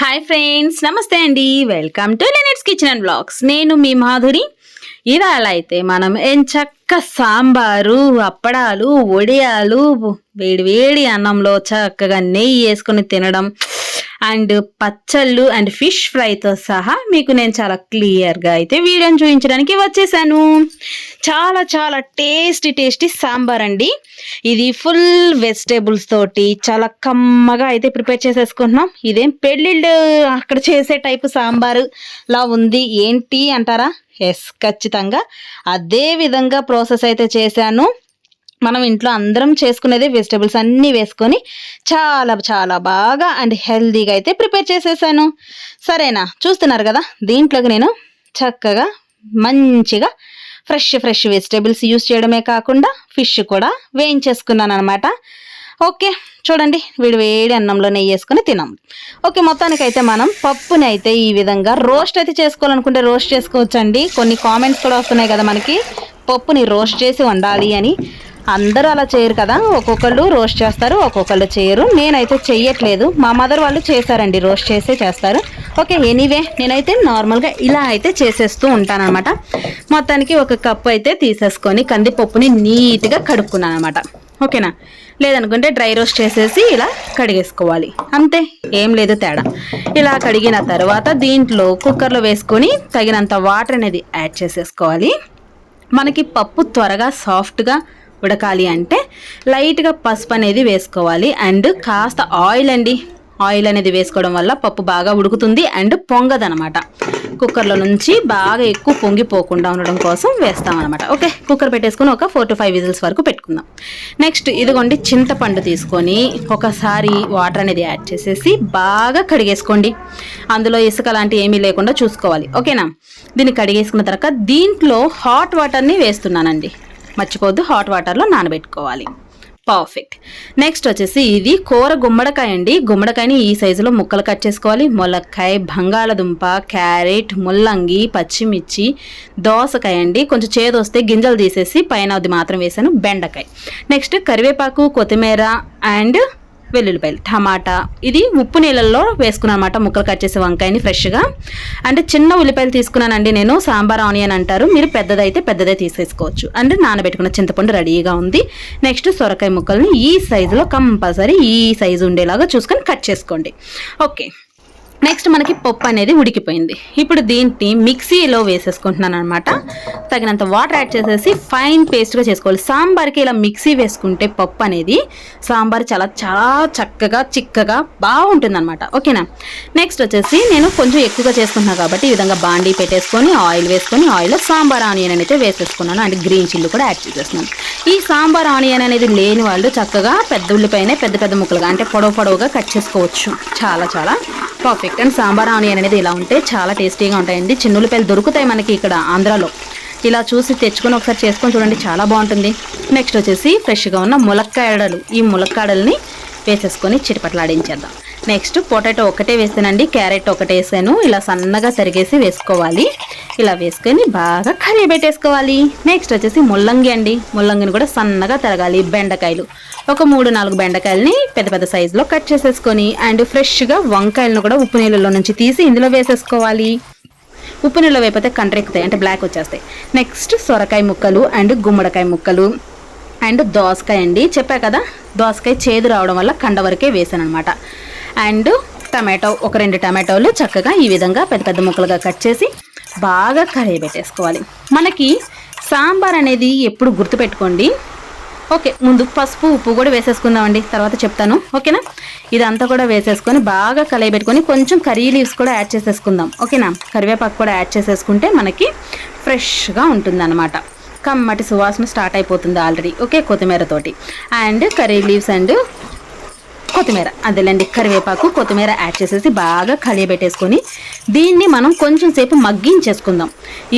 Hi friends నమస్తే అండి. Welcome to లెనెట్స్ కిచెన్ అండ్ బ్లాగ్స్ నేను మీ మాధురి. ఇవాళ అయితే మనం ఎంచక్క సాంబారు అప్పడాలు వడియాలు వేడి వేడి అన్నంలో చక్కగా నెయ్యి వేసుకొని తినడం అండ్ పచ్చళ్ళు అండ్ ఫిష్ ఫ్రైతో సహా మీకు నేను చాలా క్లియర్గా అయితే వీడియోని చూపించడానికి వచ్చేసాను. చాలా చాలా టేస్టీ టేస్టీ సాంబార్ అండి. ఇది ఫుల్ వెజిటేబుల్స్ తోటి చాలా కమ్మగా అయితే ప్రిపేర్ చేసేసుకుంటున్నాం. ఇదేం పెళ్ళిళ్ళు అక్కడ చేసే టైపు సాంబారు లా ఉంది. ఏంటి అంటారా? ఎస్ ఖచ్చితంగా. అదే విధంగా ప్రాసెస్ అయితే చేశాను. మనం ఇంట్లో అందరం చేసుకునేది వెజిటేబుల్స్ అన్నీ వేసుకొని చాలా చాలా బాగా అండ్ హెల్దీగా అయితే ప్రిపేర్ చేసేసాను. సరేనా? చూస్తున్నారు కదా? దీంట్లోకి నేను చక్కగా మంచిగా ఫ్రెష్ ఫ్రెష్ వెజిటేబుల్స్ యూస్ చేయడమే కాకుండా ఫిష్ కూడా వేయించేసుకున్నాను అనమాట ఓకే చూడండి. వీడి వేడి అన్నంలో నెయ్యి వేసుకొని తినాం ఓకే మొత్తానికి అయితే మనం పప్పుని అయితే ఈ విధంగా రోస్ట్ అయితే చేసుకోవాలనుకుంటే రోస్ట్ చేసుకోవచ్చండి. కొన్ని కామెంట్స్ కూడా వస్తున్నాయి కదా మనకి. పప్పుని రోస్ట్ చేసి వండాలి అని. అందరూ అలా చేయరు కదా. ఒక్కొక్కళ్ళు రోస్ట్ చేస్తారు ఒక్కొక్కళ్ళు చేయరు. నేనైతే చెయ్యట్లేదు. మా మదర్ వాళ్ళు చేశారండి రోస్ట్ చేసే చేస్తారు. ఓకే ఎనీవే నేనైతే నార్మల్గా ఇలా అయితే చేసేస్తూ ఉంటానన్నమాట. మొత్తానికి ఒక కప్పు అయితే తీసేసుకొని కందిపప్పుని నీట్గా కడుక్కున్నాను అనమాట ఓకేనా? లేదనుకుంటే డ్రై రోస్ట్ చేసేసి ఇలా కడిగేసుకోవాలి. అంతే ఏం లేదు తేడా. ఇలా కడిగిన తర్వాత దీంట్లో కుక్కర్లో వేసుకొని తగినంత వాటర్ అనేది యాడ్ చేసేసుకోవాలి. మనకి పప్పు త్వరగా సాఫ్ట్గా ఉడకాలి అంటే లైట్గా పసుపు అనేది వేసుకోవాలి. అండ్ కాస్త ఆయిల్ అండి. ఆయిల్ అనేది వేసుకోవడం వల్ల పప్పు బాగా ఉడుకుతుంది అండ్ పొంగదనమాట. కుక్కర్లో నుంచి బాగా ఎక్కువ పొంగిపోకుండా ఉండడం కోసం వేస్తామన్నమాట. ఓకే? కుక్కర్ పెట్టేసుకొని ఒక ఫోర్ టు ఫైవ్ విజిల్స్ వరకు పెట్టుకుందాం. నెక్స్ట్ ఇదిగోండి చింతపండు తీసుకొని ఒకసారి వాటర్ అనేది యాడ్ చేసేసి బాగా కడిగేసుకోండి. అందులో ఇసుక లాంటి ఏమీ లేకుండా చూసుకోవాలి. ఓకేనా? దీన్ని కడిగేసుకున్న తర్వాత దీంట్లో హాట్ వాటర్ని వేస్తున్నానండి. మర్చిపోద్దు హాట్ వాటర్లో నానబెట్టుకోవాలి. పర్ఫెక్ట్ నెక్స్ట్ వచ్చేసి ఇది కూర గుమ్మడికాయ అండి. గుమ్మడికాయని ఈ సైజులో ముక్కలు కట్ చేసుకోవాలి. ములక్కాయ బంగాళదుంప క్యారెట్ ముల్లంగి పచ్చిమిర్చి దోసకాయ అండి. కొంచెం చేదు వస్తే గింజలు తీసేసి పైన అది మాత్రం వేసాను బెండకాయ. నెక్స్ట్ కరివేపాకు కొత్తిమీర అండ్ వెల్లుల్లిపాయలు టమాటా. ఇది ఉప్పు నీళ్ళల్లో వేసుకున్నాను అనమాట ముక్కలు కట్ చేసే వంకాయని ఫ్రెష్గా. అంటే చిన్న ఉల్లిపాయలు తీసుకున్నానండి నేను. సాంబార్ ఆనియన్ అంటారు. మీరు పెద్దదైతే పెద్దదే తీసేసుకోవచ్చు. అంటే నానబెట్టుకున్న చింతపండు రెడీగా ఉంది. నెక్స్ట్ సొరకాయ ముక్కల్ని ఈ సైజులో కంపల్సరీ ఈ సైజు ఉండేలాగా చూసుకొని కట్ చేసుకోండి. ఓకే. నెక్స్ట్ మనకి పప్పు అనేది ఉడికిపోయింది. ఇప్పుడు దీన్ని మిక్సీలో వేసేసుకుంటున్నాను అనమాట తగినంత వాటర్ యాడ్ చేసేసి ఫైన్ పేస్ట్గా చేసుకోవాలి. సాంబార్కి ఇలా మిక్సీ వేసుకుంటే పప్పు అనేది సాంబార్ చాలా చాలా చక్కగా చిక్కగా బాగుంటుంది అనమాట ఓకేనా? నెక్స్ట్ వచ్చేసి నేను కొంచెం ఎక్కువగా చేసుకుంటున్నాను కాబట్టి ఈ విధంగా బాండీ పెట్టేసుకొని ఆయిల్ వేసుకొని ఆయిల్లో సాంబార్ ఆనియన్ అయితే వేసేసుకున్నాను. అండ్ గ్రీన్ చిల్లు కూడా యాడ్ చేసేస్తున్నాను. ఈ సాంబార్ ఆనియన్ అనేది లేని వాళ్ళు చక్కగా పెద్ద ఉల్లిపైనే పెద్ద పెద్ద ముక్కలుగా అంటే పొడవు పొడవుగా కట్ చేసుకోవచ్చు. చాలా చాలా పర్ఫెక్ట్ అండ్ సాంబార్ ఆనియన్ అనేది ఇలా ఉంటే చాలా టేస్టీగా ఉంటాయండి. చిన్నులపల్లి దొరుకుతాయి మనకి ఇక్కడ ఆంధ్రాలో. ఇలా చూసి తెచ్చుకొని ఒకసారి చేసుకొని చూడండి చాలా బాగుంటుంది. నెక్స్ట్ వచ్చేసి ఫ్రెష్గా ఉన్న ములక్కాడలు. ఈ ములక్కాడల్ని వేసేసుకొని చిటపట్లాడించేద్దాం నెక్స్ట్ పొటాటో ఒకటే వేసానండి క్యారెట్ ఒకటే వేసాను ఇలా సన్నగా తరిగేసి వేసుకోవాలి. ఇలా వేసుకొని బాగా కర్రీ పెట్టేసుకోవాలి. నెక్స్ట్ వచ్చేసి ముల్లంగి అండి. ముల్లంగిని కూడా సన్నగా తరగాలి బెండకాయలు. ఒక మూడు నాలుగు బెండకాయలని పెద్ద పెద్ద సైజులో కట్ చేసేసుకొని అండ్ ఫ్రెష్గా వంకాయలను కూడా ఉప్పు నీళ్ళలో నుంచి తీసి ఇందులో వేసేసుకోవాలి. ఉప్పు నీళ్ళు వేపతే కంట్రెక్కుతాయి అంటే బ్లాక్ వచ్చేస్తాయి. నెక్స్ట్ సొరకాయ ముక్కలు అండ్ గుమ్మడికాయ ముక్కలు అండ్ దోసకాయ అండి. చెప్పా కదా దోసకాయ చేదు రావడం వల్ల కండ వరకే వేసాను అనమాట అండ్ టమాటో ఒక రెండు టమాటోలు చక్కగా ఈ విధంగా పెద్ద పెద్ద ముక్కలుగా కట్ చేసి బాగా కడిగి పెట్టేసుకోవాలి. మనకి సాంబార్ అనేది ఎప్పుడు గుర్తుపెట్టుకోండి. ఓకే ముందు పసుపు ఉప్పు కూడా వేసేసుకుందామండి. తర్వాత చెప్తాను. ఓకేనా? ఇదంతా కూడా వేసేసుకొని బాగా కలయి పెట్టుకొని కొంచెం కర్రీ లీవ్స్ కూడా యాడ్ చేసేసుకుందాం. ఓకేనా? కరివేపాకు కూడా యాడ్ చేసేసుకుంటే మనకి ఫ్రెష్గా ఉంటుందన్నమాట. కమ్మటి సువాసన స్టార్ట్ అయిపోతుంది ఆల్రెడీ. ఓకే కొత్తిమీరతోటి. అండ్ కర్రీ లీవ్స్ అండ్ కొత్తిమీర. అదేలేండి కరివేపాకు కొత్తిమీర యాడ్ చేసేసి బాగా కలియబెట్టేసుకొని దీన్ని మనం కొంచెం సేపు మగ్గించేసుకుందాం.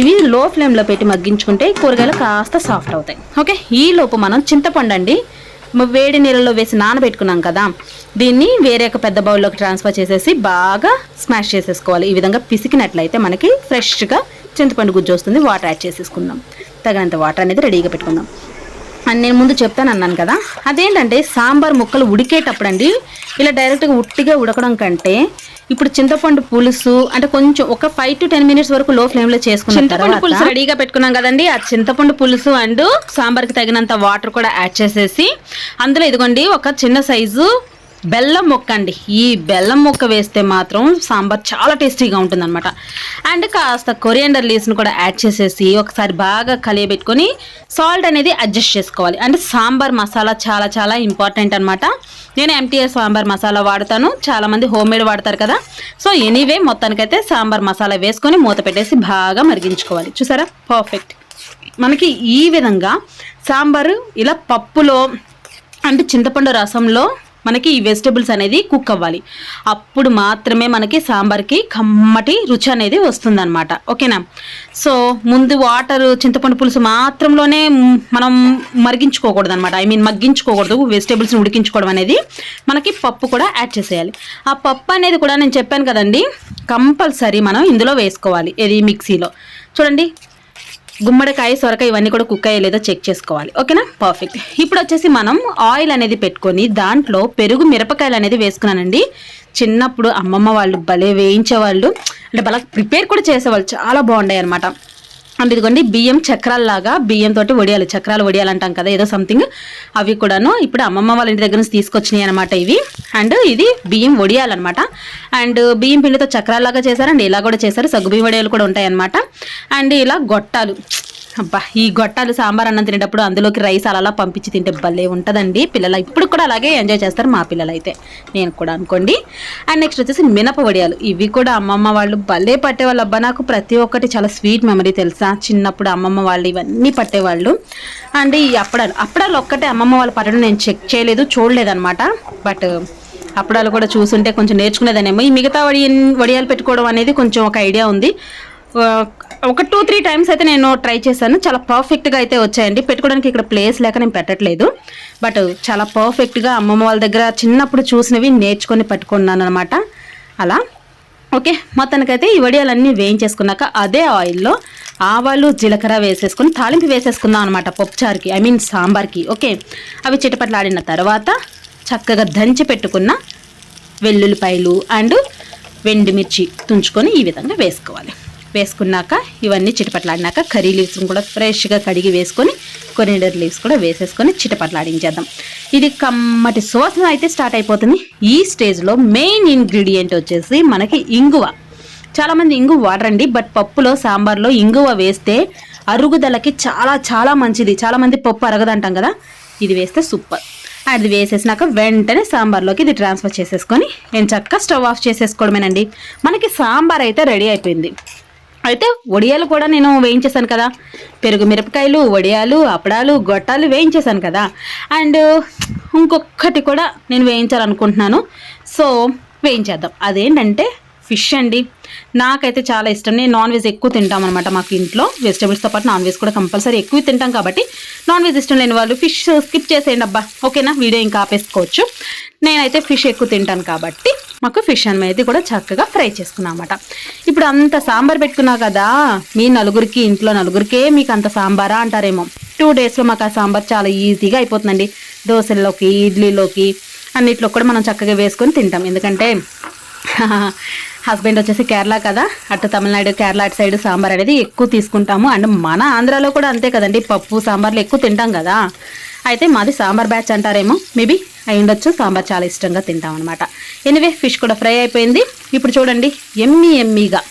ఇవి లో ఫ్లేమ్లో పెట్టి మగ్గించుకుంటే కూరగాయలు కాస్త సాఫ్ట్ అవుతాయి. ఓకే ఈ లోపు మనం చింతపండు అండి వేడి నీళ్ళలో వేసి నానబెట్టుకున్నాం కదా దీన్ని వేరే ఒక పెద్ద బౌల్లోకి ట్రాన్స్ఫర్ చేసేసి బాగా స్మాష్ చేసేసుకోవాలి. ఈ విధంగా పిసికినట్లయితే మనకి ఫ్రెష్గా చింతపండు గుజ్జు వస్తుంది వాటర్ యాడ్ చేసేసుకుందాం. తగినంత వాటర్ అనేది రెడీగా పెట్టుకుందాం. అని నేను ముందు చెప్తాను అన్నాను కదా. అదేంటంటే సాంబార్ ముక్కలు ఉడికేటప్పుడు అండి ఇలా డైరెక్ట్గా ఉట్టిగా ఉడకడం కంటే ఇప్పుడు చింతపండు పులుసు అంటే కొంచెం ఒక ఫైవ్ టు టెన్ మినిట్స్ వరకు లో ఫ్లేమ్లో చేసుకున్న చింతపండు పులుసు రెడీగా పెట్టుకున్నాం కదండి. ఆ చింతపండు పులుసు అండ్ సాంబార్కి తగినంత వాటర్ కూడా యాడ్ చేసేసి అందులో ఇదిగోండి ఒక చిన్న సైజు బెల్లం ముక్క అండి. ఈ బెల్లం ముక్క వేస్తే మాత్రం సాంబార్ చాలా టేస్టీగా ఉంటుంది అనమాట అండ్ కాస్త కొరియండర్ లీవ్స్ని కూడా యాడ్ చేసేసి ఒకసారి బాగా కలియబెట్టుకొని సాల్ట్ అనేది అడ్జస్ట్ చేసుకోవాలి. అంటే సాంబార్ మసాలా చాలా చాలా ఇంపార్టెంట్ అనమాట నేను ఎంటీఎస్ సాంబార్ మసాలా వాడతాను. చాలామంది హోమ్ మేడ్ వాడతారు కదా. సో ఎనీవే మొత్తానికైతే సాంబార్ మసాలా వేసుకొని మూత పెట్టేసి బాగా మరిగించుకోవాలి. చూసారా? పర్ఫెక్ట్ మనకి ఈ విధంగా సాంబారు ఇలా పప్పులో అంటే చింతపండు రసంలో మనకి ఈ వెజిటబుల్స్ అనేది కుక్ అవ్వాలి. అప్పుడు మాత్రమే మనకి సాంబార్కి కమ్మటి రుచి అనేది వస్తుందన్నమాట. ఓకేనా సో ముందు వాటర్ చింతపండు పులుసు మాత్రంలోనే మనం మరిగించుకోకూడదు అనమాట ఐ మీన్ మగ్గించుకోకూడదు వెజిటేబుల్స్ని ఉడికించుకోవడం అనేది మనకి పప్పు కూడా యాడ్ చేసేయాలి. ఆ పప్పు అనేది కూడా నేను చెప్పాను కదండి కంపల్సరీ మనం ఇందులో వేసుకోవాలి. ఇది మిక్సీలో. చూడండి. గుమ్మడికాయ సొరకాయ ఇవన్నీ కూడా కుక్ అయ్యలేదో చెక్ చేసుకోవాలి. ఓకేనా? పర్ఫెక్ట్ ఇప్పుడు వచ్చేసి మనం ఆయిల్ అనేది పెట్టుకొని దాంట్లో పెరుగు మిరపకాయలు అనేది వేసుకున్నానండి. చిన్నప్పుడు అమ్మమ్మ వాళ్ళు భలే వేయించేవాళ్ళు. అంటే బాగా ప్రిపేర్ కూడా చేసేవాళ్ళు. చాలా బాగుంటాయి అనమాట అండ్ ఇదిగోండి బియ్యం చక్రాల్లాగా బియ్యంతో వడియాలి చక్రాలు వడియాలు అంటాం కదా ఏదో సంథింగ్ అవి కూడాను ఇప్పుడు అమ్మమ్మ వాళ్ళ ఇంటి దగ్గర నుంచి తీసుకొచ్చినాయి అనమాట ఇవి. అండ్ ఇది బియ్యం వడియాలన్నమాట అండ్ బియ్యం పిండితో చక్రాల్లాగా చేశారు అండ్ ఇలా కూడా చేశారు. సగ్గుబియ్యం వడియాలు కూడా ఉంటాయి అనమాట అండ్ ఇలా గొట్టాలు. అబ్బా ఈ గొట్టాలు సాంబార్ అన్నం తినేటప్పుడు అందులోకి రైస్ అలా పంపించి తింటే భలే ఉంటుందండి. పిల్లలు ఇప్పుడు కూడా అలాగే ఎంజాయ్ చేస్తారు మా పిల్లలు అయితే నేను కూడా అనుకోండి. అండ్ నెక్స్ట్ వచ్చేసి మినప వడియాలు. ఇవి కూడా అమ్మమ్మ వాళ్ళు భలే పట్టేవాళ్ళు అబ్బా. నాకు ప్రతి ఒక్కటి చాలా స్వీట్ మెమరీ తెలుసా? చిన్నప్పుడు అమ్మమ్మ వాళ్ళు ఇవన్నీ పట్టేవాళ్ళు. అండ్ ఈ అప్పడాలు. అప్పడాలు ఒక్కటే అమ్మమ్మ వాళ్ళు పట్టడం నేను చెక్ చేయలేదు చూడలేదన్నమాట. బట్ అప్పడాలు కూడా చూసుంటే కొంచెం నేర్చుకునేదానేమో ఈ మిగతా వడి వడియాలు పెట్టుకోవడం అనేది కొంచెం ఒక ఐడియా ఉంది. ఒక టూ త్రీ టైమ్స్ అయితే నేను ట్రై చేశాను. చాలా పర్ఫెక్ట్గా అయితే వచ్చాయండి. పెట్టుకోవడానికి ఇక్కడ ప్లేస్ లేక నేను పెట్టట్లేదు. బట్ చాలా పర్ఫెక్ట్గా అమ్మమ్మ వాళ్ళ దగ్గర చిన్నప్పుడు చూసినవి నేర్చుకొని పెట్టుకున్నాను అనమాట అలా. ఓకే మొత్తానికైతే ఈ వడియాలన్నీ వేయించేసుకున్నాక అదే ఆయిల్లో ఆవాలు జీలకర్ర వేసేసుకొని తాలింపు వేసేసుకుందాం అనమాట పప్పుచారుకి. ఐ మీన్ సాంబార్కి. ఓకే అవి చిటపట్లాడిన తర్వాత చక్కగా దంచి పెట్టుకున్న వెల్లుల్లిపాయలు అండ్ వెండిమిర్చి తుంచుకొని ఈ విధంగా వేసుకోవాలి. వేసుకున్నాక ఇవన్నీ చిటపట్లాడినాక కర్రీ లీవ్స్ కూడా ఫ్రెష్గా కడిగి వేసుకొని కొరిడర్ లీవ్స్ కూడా వేసేసుకొని చిటపట్లాడించేద్దాం. ఇది కమ్మటి సువాసన అయితే స్టార్ట్ అయిపోతుంది. ఈ స్టేజ్లో మెయిన్ ఇంగ్రీడియంట్ వచ్చేసి మనకి ఇంగువ. చాలామంది ఇంగువ వాడరండి బట్ పప్పులో సాంబార్లో ఇంగువ వేస్తే అరుగుదలకి చాలా చాలా మంచిది. చాలామంది పప్పు అరగదంటాం కదా ఇది వేస్తే సూపర్ అది వేసేసినాక వెంటనే సాంబార్లోకి ఇది ట్రాన్స్ఫర్ చేసేసుకొని నేను చక్కగా స్టవ్ ఆఫ్ చేసేసుకోవడమేనండి. మనకి సాంబార్ అయితే రెడీ అయిపోయింది. అయితే వడియాలు కూడా నేను వేయించేసాను కదా. పెరుగు మిరపకాయలు వడియాలు అప్పడాలు గొట్టాలు వేయించేసాను కదా. అండ్ ఇంకొకటి కూడా నేను వేయించాలనుకుంటున్నాను. సో వేయించేద్దాం. అదేంటంటే ఫిష్ అండి. నాకైతే చాలా ఇష్టం. నేను నాన్ వెజ్ ఎక్కువ తింటాం అనమాట మాకు ఇంట్లో. వెజిటబుల్స్తో పాటు నాన్ వెజ్ కూడా కంపల్సరీ ఎక్కువ తింటాం కాబట్టి నాన్ వెజ్ ఇష్టం లేని వాళ్ళు ఫిష్ స్కిప్ చేసేయండి అబ్బా. ఓకేనా? వీడియో ఇంకా ఆపేసుకోవచ్చు. నేనైతే ఫిష్ ఎక్కువ తింటాను కాబట్టి మాకు ఫిష్ అనేది కూడా చక్కగా ఫ్రై చేసుకున్నాం అనమాట ఇప్పుడు అంత సాంబార్ పెట్టుకున్నా కదా మీ నలుగురికి ఇంట్లో నలుగురికే మీకు అంత సాంబారా అంటారేమో. టూ డేస్లో మాకు ఆ సాంబార్ చాలా ఈజీగా అయిపోతుందండి. దోశల్లోకి ఇడ్లీలోకి అన్నిట్లో కూడా మనం చక్కగా వేసుకొని తింటాం. ఎందుకంటే హస్బెండ్ వచ్చేసి కేరళ కదా. అటు తమిళనాడు కేరళ అటు సైడ్ సాంబార్ అనేది ఎక్కువ తీసుకుంటాము. అండ్ మన ఆంధ్రాలో కూడా అంతే కదండి. పప్పు సాంబార్లు ఎక్కువ తింటాం కదా. అయితే మాది సాంబార్ బ్యాచ్ అంటారేమో. మేబీ అయి ఉండొచ్చు. సాంబార్ చాలా ఇష్టంగా తింటాం అనమాట ఎనివే ఫిష్ కూడా ఫ్రై అయిపోయింది. ఇప్పుడు చూడండి ఎమ్మి ఎమ్మిగా.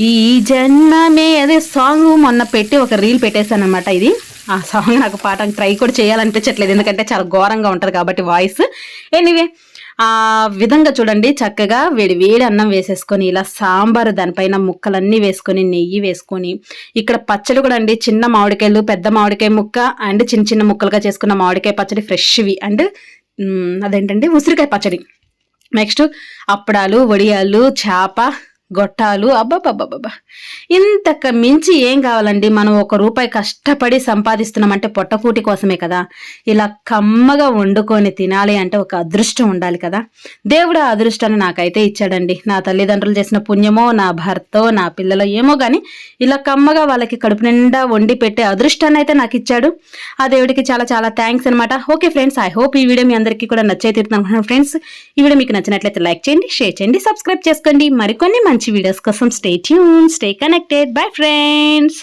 ఈ జన్మమే అదే సాంగ్ మొన్న పెట్టి ఒక రీల్ పెట్టేశాను అనమాట ఇది. ఆ సాంగ్ నాకు పాట ట్రై కూడా చేయాలనిపించట్లేదు. ఎందుకంటే చాలా ఘోరంగా ఉంటుంది కాబట్టి వాయిస్. ఎనీవే ఆ విధంగా చూడండి చక్కగా వేడి వేడి అన్నం వేసేసుకొని ఇలా సాంబారు దానిపైన ముక్కలన్నీ వేసుకొని నెయ్యి వేసుకొని ఇక్కడ పచ్చడి కూడా అండి చిన్న మామిడికాయలు పెద్ద మామిడికాయ ముక్క అండ్ చిన్న చిన్న ముక్కలుగా చేసుకున్న మామిడికాయ పచ్చడి ఫ్రెష్వి అండ్ అదేంటండి? ఉసిరికాయ పచ్చడి. నెక్స్ట్ అప్పడాలు వడియాలు చేప గొట్టాలు. అబ్బబ్బబ్బబ్బా ఇంతక మించి ఏం కావాలండి? మనం ఒక రూపాయి కష్టపడి సంపాదిస్తున్నామంటే పొట్టకూటి కోసమే కదా. ఇలా కమ్మగా వండుకొని తినాలి అంటే ఒక అదృష్టం ఉండాలి కదా. దేవుడు ఆ అదృష్టాన్ని నాకైతే ఇచ్చాడండి. నా తల్లిదండ్రులు చేసిన పుణ్యమో నా భర్తో నా పిల్లలో ఏమో కానీ ఇలా కమ్మగా వాళ్ళకి కడుపు నిండా వండి పెట్టే అదృష్టాన్ని అయితే నాకు ఇచ్చాడు. ఆ దేవుడికి చాలా చాలా థ్యాంక్స్ అనమాట ఓకే ఫ్రెండ్స్ ఐ హోప్ ఈ వీడియో మీ అందరికీ కూడా నచ్చే తీరుతున్నాను ఫ్రెండ్స్ ఈ వీడియో మీకు నచ్చినట్లయితే లైక్ చేయండి షేర్ చేయండి సబ్స్క్రైబ్ చేసుకోండి. మరికొన్ని మంచి వీడియోస్ కోసం stay tune stay connected bye friends